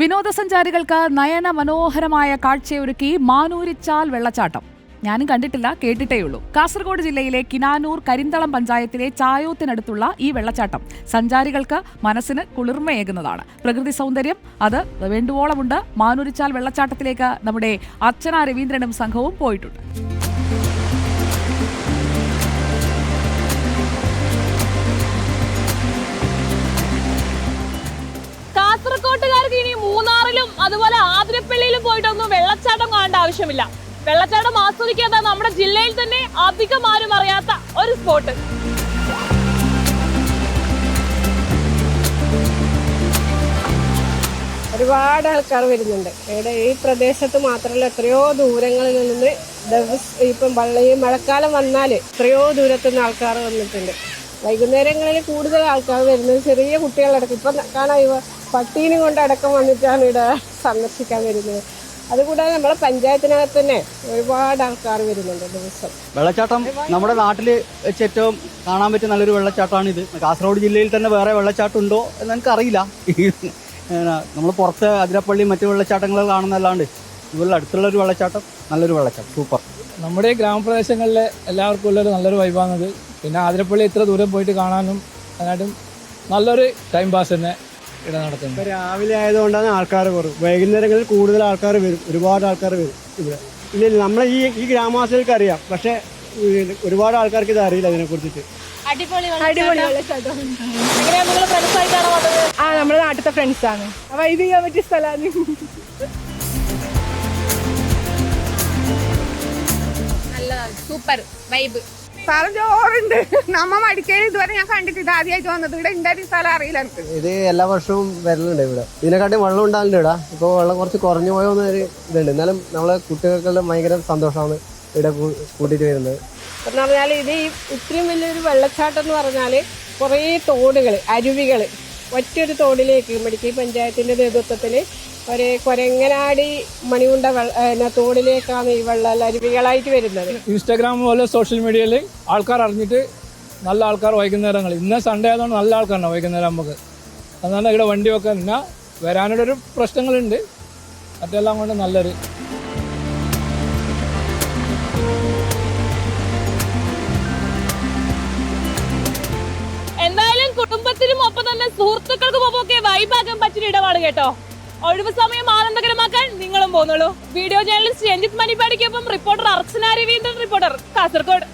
വിനോദസഞ്ചാരികൾക്ക് നയന മനോഹരമായ കാഴ്ചയൊരുക്കി മാനൂരിച്ചാൽ വെള്ളച്ചാട്ടം. ഞാനും കണ്ടിട്ടില്ല കേട്ടിട്ടേയുള്ളൂ. കാസർഗോഡ് ജില്ലയിലെ കിനാനൂർ കരിന്തളം പഞ്ചായത്തിലെ ചായോത്തിനടുത്തുള്ള ഈ വെള്ളച്ചാട്ടം സഞ്ചാരികൾക്ക് മനസ്സിന് കുളിർമയേകുന്നതാണ്. പ്രകൃതി സൗന്ദര്യം അത് വേണ്ടുവോളമുണ്ട്. മാനൂരിച്ചാൽ വെള്ളച്ചാട്ടത്തിലേക്ക് നമ്മുടെ അർച്ചന രവീന്ദ്രനും സംഘവും പോയിട്ടുണ്ട്. കാസർകോട്ടുകാർക്ക് ഇനി മൂന്നാറിലും അതുപോലെ ആതിരപ്പള്ളിയിലും പോയിട്ടൊന്നും വെള്ളച്ചാട്ടം കാണേണ്ട ആവശ്യമില്ല. വെള്ളച്ചാട്ടം ആസ്വദിക്കാത്ത നമ്മുടെ ജില്ലയിൽ തന്നെ അധികം ആരും അറിയാത്ത ഒരു സ്പോട്ട്. ഒരുപാട് ആൾക്കാർ വരുന്നുണ്ട്. ഇവിടെ ഈ പ്രദേശത്ത് മാത്രമല്ല എത്രയോ ദൂരങ്ങളിൽ നിന്ന് ദിവസം ഇപ്പം വള്ള മഴക്കാലം വന്നാൽ എത്രയോ ദൂരത്തു നിന്ന് ആൾക്കാർ വന്നിട്ടുണ്ട്. വൈകുന്നേരങ്ങളിൽ കൂടുതൽ ആൾക്കാർ വരുന്നത് ചെറിയ കുട്ടികളടക്കം ഇപ്പം കാണാം പട്ടീനും കൊണ്ട് അടക്കം വന്നിട്ടാണ് ഇവിടെ സന്ദർശിക്കാൻ വരുന്നത്. അതുകൂടാതെ നമ്മുടെ പഞ്ചായത്തിനകത്ത് തന്നെ ഒരുപാട് ആൾക്കാർ വരുന്നുണ്ട് ദിവസം. വെള്ളച്ചാട്ടം നമ്മുടെ നാട്ടിൽ വെച്ച് ഏറ്റവും കാണാൻ പറ്റിയ നല്ലൊരു വെള്ളച്ചാട്ടമാണ് ഇത് കാസർഗോഡ് ജില്ലയിൽ തന്നെ വേറെ വെള്ളച്ചാട്ടം ഉണ്ടോ എന്ന് എനിക്കറിയില്ല. നമ്മൾ പുറത്ത് അതിരപ്പള്ളി മറ്റു വെള്ളച്ചാട്ടങ്ങൾ കാണുന്നല്ലാണ്ട് ഇതുപോലെ അടുത്തുള്ള ഒരു വെള്ളച്ചാട്ടം നല്ലൊരു വെള്ളച്ചാട്ടം. സൂപ്പർ. നമ്മുടെ ഈ ഗ്രാമപ്രദേശങ്ങളിലെ എല്ലാവർക്കും ഉള്ളൊരു നല്ലൊരു വൈബാണത് പിന്നെ ആതിരപ്പള്ളി ഇത്ര ദൂരം പോയിട്ട് കാണാനും അതിനായിട്ടും നല്ലൊരു ടൈം പാസ് തന്നെ. ഇവിടെ നടത്തുന്നത്. ഇപ്പൊ രാവിലെ ആയതുകൊണ്ടാണ് ആൾക്കാർ കുറവ്. വൈകുന്നേരങ്ങളിൽ കൂടുതൽ ആൾക്കാർ വരും. ഒരുപാട് ആൾക്കാർ വരും ഇവിടെ. ഇല്ല നമ്മളെ ഈ ഈ ഗ്രാമവാസികൾക്ക് അറിയാം. പക്ഷെ ഒരുപാട് ആൾക്കാർക്ക് ഇത് അറിയില്ല ഇതിനെ കുറിച്ചിട്ട്. അടിപൊളി ആ നമ്മുടെ നാട്ടിലത്തെ ഫ്രണ്ട്സ് ആണ്. അപ്പൊ ഇത് ചെയ്യാൻ പറ്റിയ സ്ഥലമാണ് സൂപ്പർ വൈബ് സ്ഥലം ചോറുണ്ട്. നമ്മ മടിക്കയിൽ ഇതുവരെ ഞാൻ കണ്ടിട്ട് ഇത് ആദ്യമായിട്ട് വന്നത്. ഇവിടെ ഉണ്ടായിരുന്ന സ്ഥലം അറിയില്ല എനിക്ക്. ഇത് എല്ലാ വർഷവും വരലുണ്ട് ഇവിടെ. ഇതിനെക്കാട്ടി വെള്ളം ഉണ്ടാവില്ല ഇവിടെ. ഇപ്പോൾ വെള്ളം കുറച്ച് കുറഞ്ഞു പോയോന്ന് ഒരു ഇതുണ്ട്. എന്നാലും നമ്മളെ കുട്ടികൾക്കെല്ലാം ഭയങ്കര സന്തോഷമാണ് ഇവിടെ കൂട്ടിട്ട് കൂട്ടിയിട്ട് വരുന്നത്. എന്ന് പറഞ്ഞാൽ ഇത് ഈ ഇത്രയും വലിയൊരു വെള്ളച്ചാട്ടം എന്ന് പറഞ്ഞാൽ കുറേ തോടുകൾ അരുവികൾ ഒറ്റൊരു തോടിലേക്ക് മെഡിക്കൽ പഞ്ചായത്തിന്റെ നേതൃത്വത്തിൽ ഒരു കൊരങ്ങനാടി ഏ, തോടിലേക്കാണ് ഈ വെള്ളം അരുവികളായിട്ട് വരുന്നത്. ഇൻസ്റ്റാഗ്രാം പോലെ സോഷ്യൽ മീഡിയയിൽ ആൾക്കാർ അറിഞ്ഞിട്ട് നല്ല ആൾക്കാർ വൈകുന്നേരങ്ങൾ ഇന്ന് സൺഡേ ആയതുകൊണ്ട് നല്ല ആൾക്കാരാണ് വൈകുന്നേരം നമുക്ക്. അതുകൊണ്ട് ഇവിടെ വണ്ടി ഒക്കെ പിന്നെ വരാനുള്ളൊരു പ്രശ്നങ്ങളുണ്ട്. മറ്റെല്ലാം കൊണ്ട് നല്ലൊരു എന്തായാലും കുടുംബത്തിനും ഒപ്പം തന്നെ സുഹൃത്തുക്കൾക്കും ഒപ്പം ഒക്കെ വൈബാക്കാൻ പറ്റിയ ഇടപാട് കേട്ടോ. ഒഴിവ് സമയം ആനന്ദകരമാക്കാൻ നിങ്ങളും പോന്നുള്ളൂ വീഡിയോ ജേർണലിസ്റ്റ് രഞ്ജിത് മണിപ്പാടിക്കൊപ്പം റിപ്പോർട്ടർ അർച്ചന റിപ്പോർട്ടർ കാസർഗോഡ്.